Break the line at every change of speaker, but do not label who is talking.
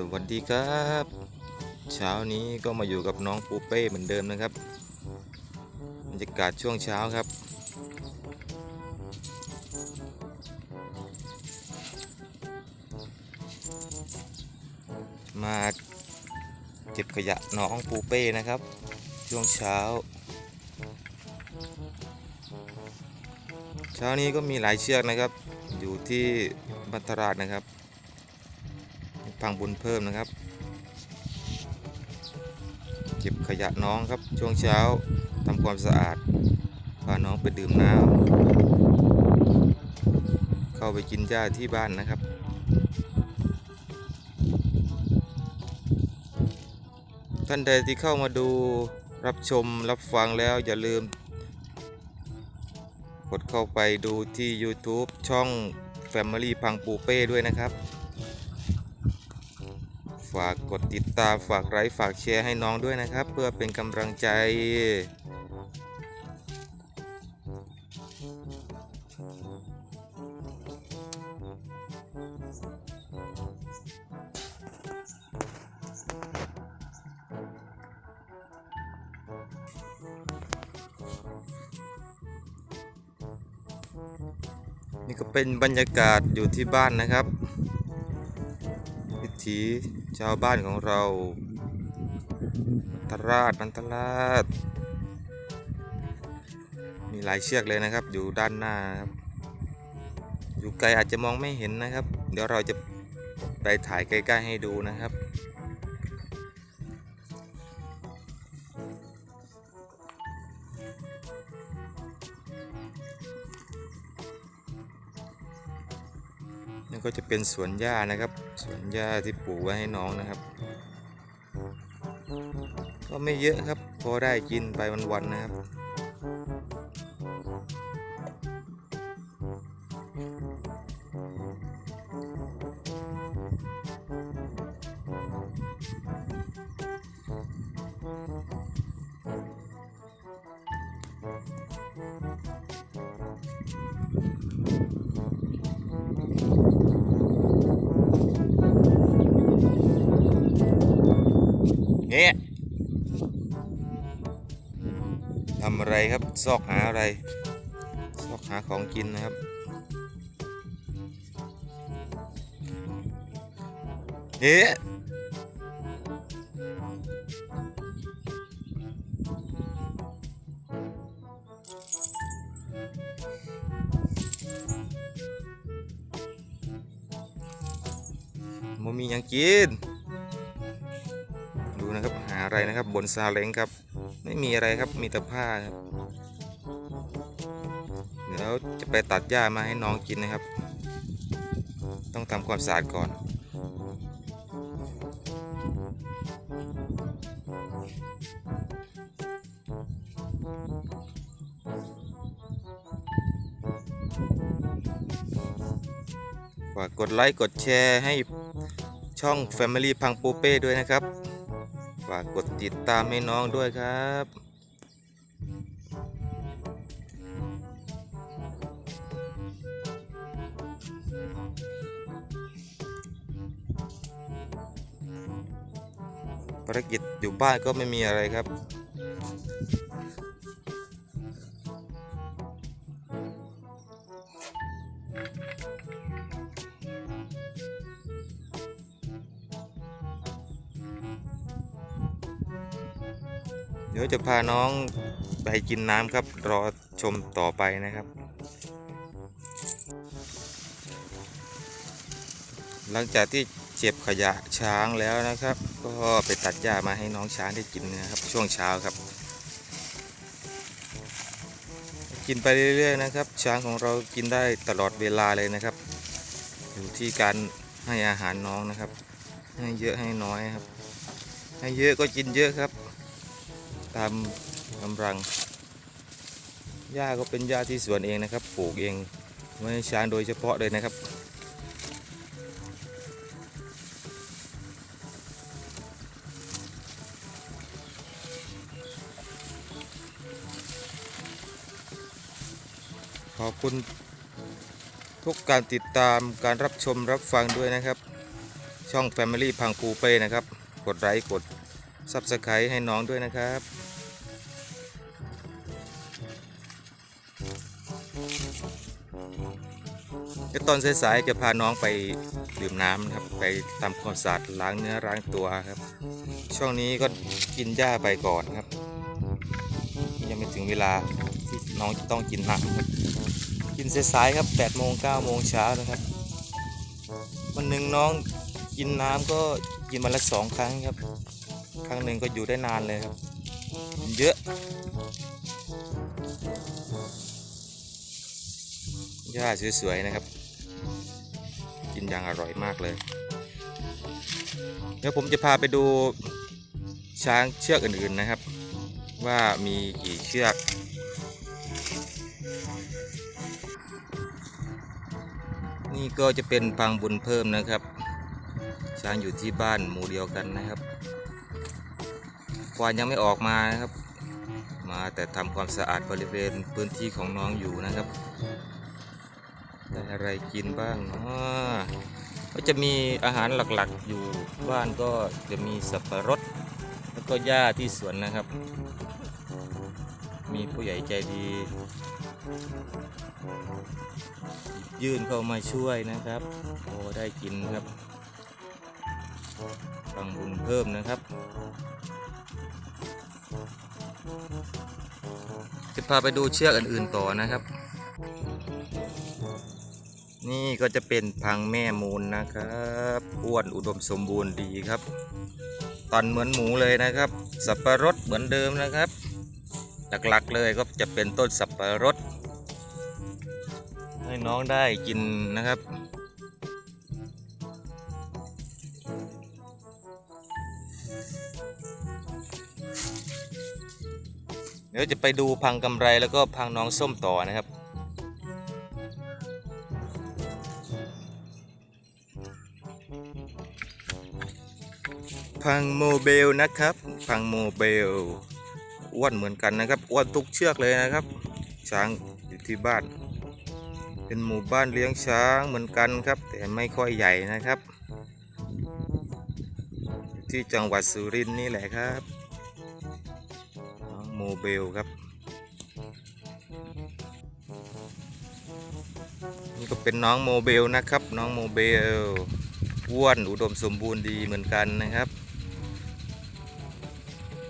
สวัสดีครับ เช้านี้ก็มาอยู่กับน้องปูเป้เหมือนเดิมนะครับบรรยากาศช่วงเช้าครับ มาเก็บขยะน้องปูเป้นะครับ ช่วงเช้า เช้านี้ก็มีหลายเชือกนะครับ อยู่ที่บัตรราชนะครับ พังบุญเพิ่มนะครับ เก็บขยะน้องครับช่วงเช้าทำความสะอาดพาน้องไปดื่มน้ำเข้าไปกินหญ้าที่บ้านนะครับท่านใดที่เข้ามาดูรับชมรับฟังแล้วอย่าลืม กดเข้าไปดูที่ YouTube ช่อง Family พังปูเป้ด้วยนะครับ ฝากกดติดตามฝากไลค์ฝากแชร์ให้น้องด้วยนะครับ เพื่อเป็นกำลังใจนี่ก็เป็นบรรยากาศอยู่ที่บ้านนะครับ วิถี ชาวบ้านของเราตราดนันตราดมีหลายเชือกเลยนะครับ อยู่ด้านหน้าครับ อยู่ไกลอาจจะมองไม่เห็นนะครับ เดี๋ยวเราจะไปถ่ายใกล้ๆให้ดูนะครับ นี่ก็จะเป็นสวนหญ้านะครับ สวนหญ้าที่ปลูกไว้ให้น้องนะครับ ก็ไม่เยอะครับ พอได้กินไปวันๆนะครับ นี่ยทำอะไรครับ ซอกหาอะไร ซอกหาของกินนะครับ เอ๊ะมันมีหยังกินาอะไรนะครับบนซาเล้งครับ ไม่มีอะไรครับมีแต่ผ้าครับเดี๋ยวจะไปตัดหญ้ามาให้น้องกินนะครับ ต้องทำความสะอาดก่อนฝากกดไลค์ กดแชร์ให้ช่อง Family พังปูเป้ด้วยนะครับ ฝากกดติดตามให้น้องด้วยครับภารกิจอยู่บ้านก็ไม่มีอะไรครับ ดี๋ยวจะพาน้องไปกินน้ำครับ รอชมต่อไปนะครับ หลังจากที่เจ็บขยะช้างแล้วนะครับ ก็ไปตัดหญ้ามาให้น้องช้างได้กินนะครับ ช่วงเช้าครับ กินไปเรื่อยๆนะครับ ช้างของเรากินได้ตลอดเวลาเลยนะครับ อยู่ที่การให้อาหารน้องนะครับ ให้เยอะให้น้อยครับ ให้เยอะก็กินเยอะครับ ตามกำลังหญ้าก็เป็นหญ้าที่สวนเองนะครับ ปลูกเองไว้ให้ช้างโดยเฉพาะเลยนะครับ ขอบคุณทุกการติดตามการรับชมรับฟังด้วยนะครับ ช่อง Family พังปูเป้นะครับ กดไลค์กด Subscribe ให้น้องด้วยนะครับ เดี๋ยวตอนสายๆจะพาน้องไปดื่มน้ำนะครับ ไปทำความสะอาดล้างเนื้อล้างตัวครับ ช่วงนี้ก็กินหญ้าไปก่อนครับ ยังไม่ถึงเวลาที่น้องจะต้องกินน้ำครับกินสายๆครับ8โมง9โมงเช้านะครับ วันหนึ่งน้องกินน้ำก็กินวันละสองครั้งครับ ครั้งหนึ่งก็อยู่ได้นานเลยครับ เยอะ หญ้าสวยๆนะครับ กินอย่างอร่อยมากเลย เดี๋ยวผมจะพาไปดูช้างเชือกอื่นๆนะครับ ว่ามีกี่เชือก นี่ก็จะเป็นพังบุญเพิ่มนะครับ ช้างอยู่ที่บ้านหมู่เดียวกันนะครับควานยังไม่ออกมานะครับ มาแต่ทำความสะอาดบริเวณพื้นที่ของน้องอยู่นะครับ ได้อะไรกินบ้างเนาะก็จะมีอาหารหลักๆอยู่บ้านก็จะมีสับปะรด แล้วก็หญ้าที่สวนนะครับ มีผู้ใหญ่ใจดียื่นเข้ามาช่วยนะครับ โอ้ ได้กินครับฟังบุญเพิ่มนะครับ จะพาไปดูเชือกอื่นๆต่อนะครับ นี่ก็จะเป็นพังแม่มูลนะครับอ้วนอุดมสมบูรณ์ดีครับ ตอนเหมือนหมูเลยนะครับ สับปะรดเหมือนเดิมนะครับ หลักๆเลยก็จะเป็นต้นสับปะรด ให้น้องได้กินนะครับเดี๋ยวจะไปดูพังกำไรแล้วก็พังน้องส้มต่อนะครับ พังโมเบลนะครับ พังโมเบลอ้วนเหมือนกันนะครับอ้วนทุกเชือกเลยนะครับ ช้างอยู่ที่บ้าน เป็นหมู่บ้านเลี้ยงช้างเหมือนกันครับ แต่ไม่ค่อยใหญ่นะครับอยู่ที่จังหวัดสุรินทร์นี่แหละครับน้องโมเบลครับนี่ก็เป็นน้องโมเบลนะครับ น้องโมเบลอ้วนอุดมสมบูรณ์ดีเหมือนกันนะครับ